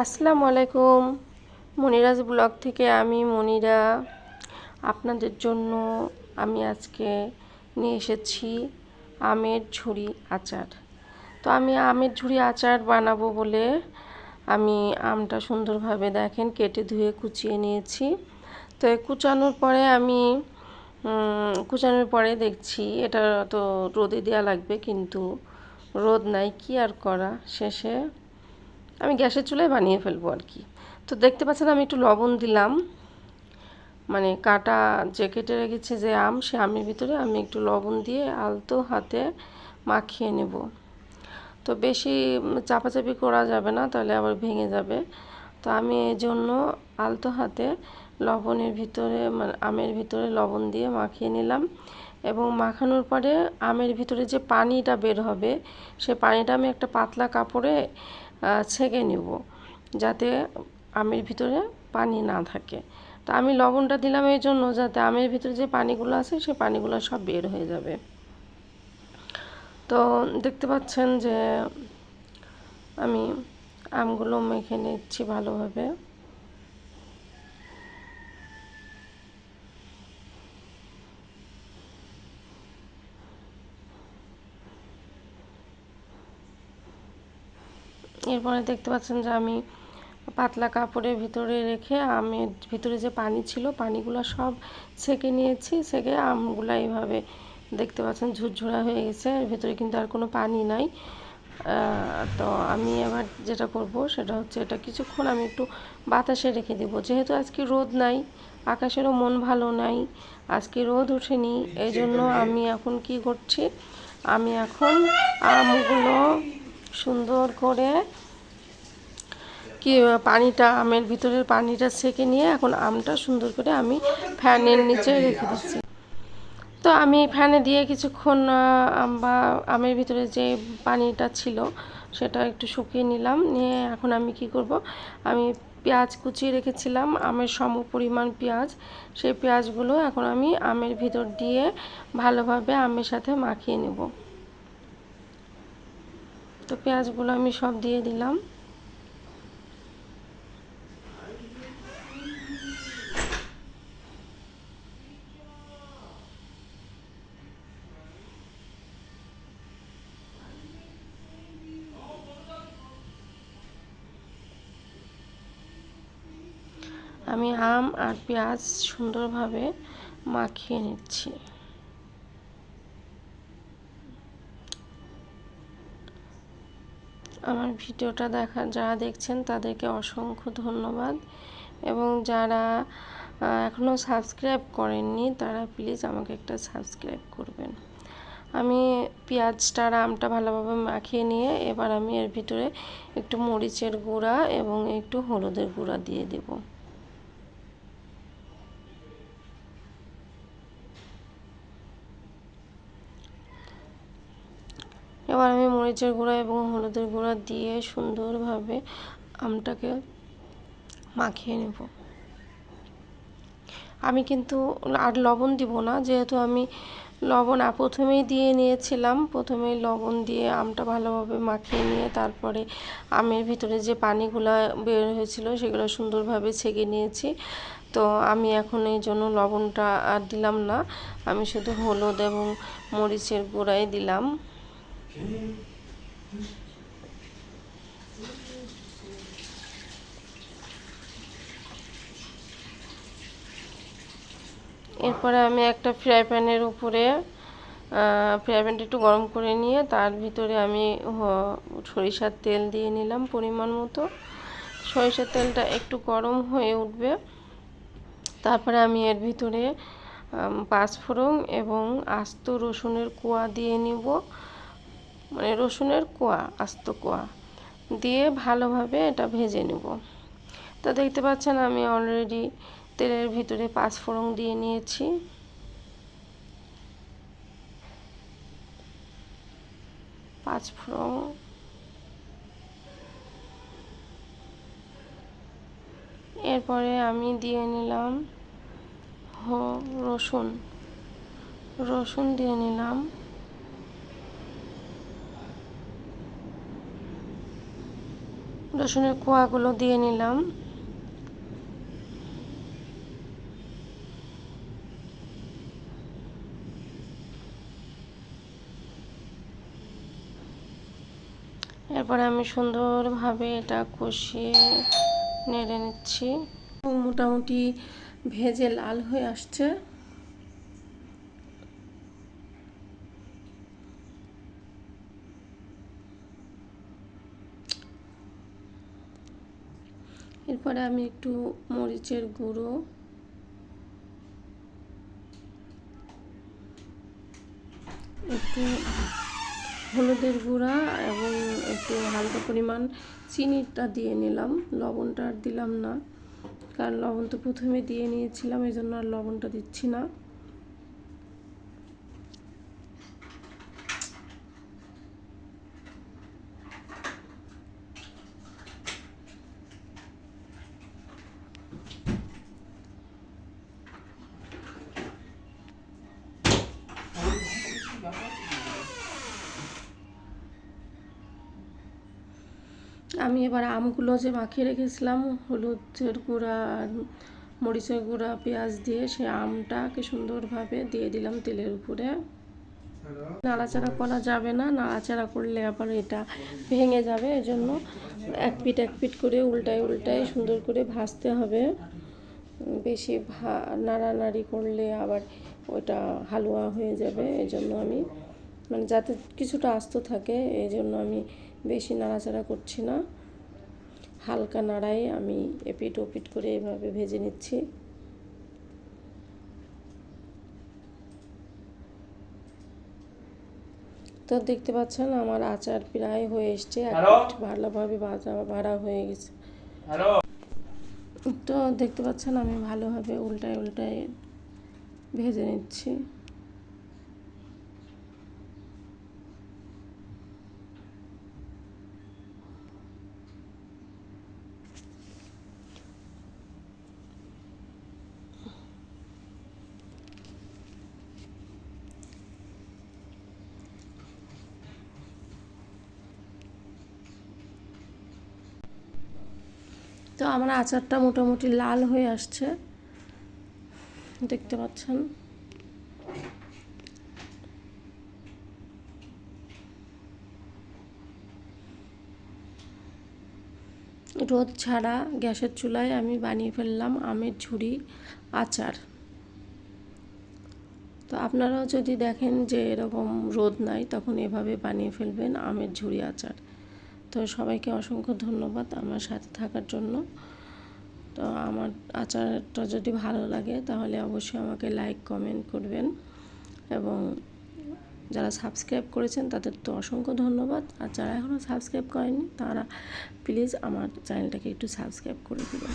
আসসালামু আলাইকুম। মনিরাজ ব্লগ থেকে আমি মনিরা। আপনাদের জন্য আমি আজকে নিয়ে এসেছি আমের ঝুড়ি আচার। তো আমি আমের ঝুড়ি আচার বানাবো বলে আমি আমটা সুন্দরভাবে দেখেন কেটে ধুয়ে কুচিয়ে নিয়েছি। তো কুচানোর পরে আমি কুচানোর পরে দেখছি এটা তো রোদে দেওয়া লাগবে কিন্তু রোদ নাই কি আর করা শেষে। আমি গ্যাসের চুলায় বানিয়ে ফেলব আর কি। তো দেখতে পাচ্ছেন আমি একটু লবণ দিলাম। মানে কাটা যে কেটে রেখেছে যে আম, সে আমের ভিতরে আমি একটু লবণ দিয়ে আলতো হাতে মাখিয়ে নেব। তো বেশি চাপাচাপি করা যাবে না, তাহলে আবার ভেঙে যাবে। তো আমি এই জন্য আলতো হাতে লবণের ভিতরে মানে আমের ভিতরে লবণ দিয়ে মাখিয়ে নিলাম। এবং মাখানোর পরে আমের ভিতরে যে পানিটা বের হবে, সে পানিটা আমি একটা পাতলা কাপড়ে ছেঁকে নেব যাতে আমের ভিতরে পানি না থাকে। তা আমি লবণটা দিলাম এই জন্য যাতে আমের ভিতরে যে পানিগুলো আছে সেই পানিগুলো সব বের হয়ে যাবে। তো দেখতে পাচ্ছেন যে আমি আমগুলো মেখে নিচ্ছি ভালোভাবে। এরপরে দেখতে পাচ্ছেন যে আমি পাতলা কাপড়ের ভিতরে রেখে আমের ভিতরে যে পানি ছিল পানিগুলো সব ছেঁকে নিয়েছি ছেঁকে আমগুলো এইভাবে দেখতে পাচ্ছেন ঝুরঝুরা হয়ে গেছে এর ভিতরে কিন্তু আর কোনো পানি নাই। তো আমি এবার যেটা করব সেটা হচ্ছে এটা কিছুক্ষণ আমি একটু বাতাসে রেখে দেবো। যেহেতু আজকে রোদ নাই আকাশেরও মন ভালো নাই আজকে রোদ ওঠেনি এই জন্য আমি এখন কি করছি? আমি এখন আমগুলো সুন্দর করে কি, পানিটা, আমের ভিতরের পানিটা সেকে নিয়ে এখন আমটা সুন্দর করে আমি ফ্যানের নিচে রেখে দিচ্ছি। তো আমি ফ্যানে দিয়ে কিছুক্ষণ আম বা আমের ভিতরে যে পানিটা ছিল সেটা একটু শুকিয়ে নিলাম। নিয়ে এখন আমি কি করব? আমি পেঁয়াজ কুচিয়ে রেখেছিলাম, আমের সম পরিমাণ পেঁয়াজ। সেই পেঁয়াজগুলো এখন আমি আমের ভিতর দিয়ে ভালোভাবে আমের সাথে মাখিয়ে নেব। তো পেঁয়াজগুলো আমি সব দিয়ে দিলাম। আমি আম আর পেঁয়াজ সুন্দরভাবে মাখিয়ে নিচ্ছি। আমার ভিডিওটা দেখা, যারা দেখছেন তাদেরকে অসংখ্য ধন্যবাদ। এবং যারা এখনও সাবস্ক্রাইব করেননি তারা প্লিজ আমাকে একটা সাবস্ক্রাইব করবেন। আমি পেঁয়াজটা আর আমটা ভালোভাবে মাখিয়ে নিয়ে এবার আমি এর ভিতরে একটু মরিচের গুঁড়া এবং একটু হলুদের গুঁড়া দিয়ে দেবো। এবার আমি মরিচের গুঁড়া এবং হলুদের গুঁড়া দিয়ে সুন্দরভাবে আমটাকে মাখিয়ে নেব। আমি কিন্তু আর লবণ দিব না, যেহেতু আমি লবণ প্রথমেই দিয়ে নিয়েছিলাম। প্রথমেই লবণ দিয়ে আমটা ভালোভাবে মাখিয়ে নিয়ে তারপরে আমের ভিতরে যে পানিগুলো বের হয়েছিল সেগুলো সুন্দরভাবে ছেঁকে নিয়েছি। তো আমি এখন এই জন্য লবণটা আর দিলাম না। আমি শুধু হলুদ এবং মরিচের গুঁড়াই দিলাম। এরপরে আমি একটা ফ্রাই প্যানের উপরে ফ্রাই প্যানটা একটু গরম করে নিয়ে তার ভিতরে আমি সরিষার তেল দিয়ে নিলাম পরিমাণ মতো। সরিষার তেলটা একটু গরম হয়ে উঠবে। তারপরে আমি এর ভিতরে পাঁচফোড়ন এবং আস্ত রসুনের কোয়া দিয়ে নিব। রসুনের কোয়া, আস্ত কোয়া দিয়ে ভালোভাবে এটা ভেজে নেব। তো দেখতে পাচ্ছেন আমি অলরেডি তেলের ভিতরে পাঁচ পাঁচফোড়ন দিয়ে নিয়েছি। পাঁচ পাঁচফোড়ন এরপরে আমি দিয়ে নিলাম রসুন। রসুন দিয়ে নিলাম। রসুনের কোয়াগুলো দিয়ে নিলাম। এরপরে আমি সুন্দরভাবে এটা কষিয়ে নেড়ে নিচ্ছি। মোটামুটি ভেজে লাল হয়ে আসছে। এরপরে আমি একটু মরিচের গুঁড়ো। একটু হলুদের গুঁড়া এবং একটু হালকা পরিমাণ চিনিটা দিয়ে নিলাম। লবণটা আর দিলাম না, কারণ লবণ তো প্রথমে দিয়ে নিয়েছিলাম এই জন্য আর লবণটা দিচ্ছি না। আমি এবার আমগুলো যে মাখিয়ে রেখেছিলাম হলুদের গুঁড়া আর মরিচের গুঁড়া, পেঁয়াজ দিয়ে সে আমটাকে সুন্দরভাবে দিয়ে দিলাম তেলের উপরে। নাড়াচাড়া করা যাবে না, নাড়াচাড়া করলে আবার এটা ভেঙে যাবে, এজন্য এক পিট এক পিট করে উল্টায় উল্টায় সুন্দর করে ভাজতে হবে। বেশি ভা, নাড়ানাড়ি করলে আবার ওটা হালুয়া হয়ে যাবে এই জন্য আমি মানে যাতে কিছুটা আস্ত থাকে এই জন্য আমি বেশি নাড়াচাড়া করছি না। হালকা নাড়াই আমি এপিট ওপিট করে এভাবে ভেজে নিচ্ছি। তো দেখতে পাচ্ছেন আমার আচার প্রায় হয়ে এসছে ভালোভাবে ভাড়া হয়ে গেছে। তো দেখতে পাচ্ছেন আমি ভালোভাবে উল্টায় উল্টায় ভেজে নিচ্ছি। তো আমার আচারটা মোটামুটি লাল হয়ে আসছে। দেখতে পাচ্ছেন। রোদ ছাড়া গ্যাসের চুলায় আমি বানিয়ে ফেললাম আমের ঝুড়ি আচার। তো আপনারাও যদি দেখেন যে এরকম রোদ নাই, তখন এভাবে বানিয়ে ফেলবেন আমের ঝুড়ি আচার। তো সবাইকে অসংখ্য ধন্যবাদ আমার সাথে থাকার জন্য। তো আমার আচারটা যদি ভালো লাগে, তাহলে অবশ্যই আমাকে লাইক কমেন্ট করবেন। এবং যারা সাবস্ক্রাইব করেছেন, তাদের তো অসংখ্য ধন্যবাদ। আর যারা এখনও সাবস্ক্রাইব করেনি তারা প্লিজ আমার চ্যানেলটাকে একটু সাবস্ক্রাইব করে দেবেন।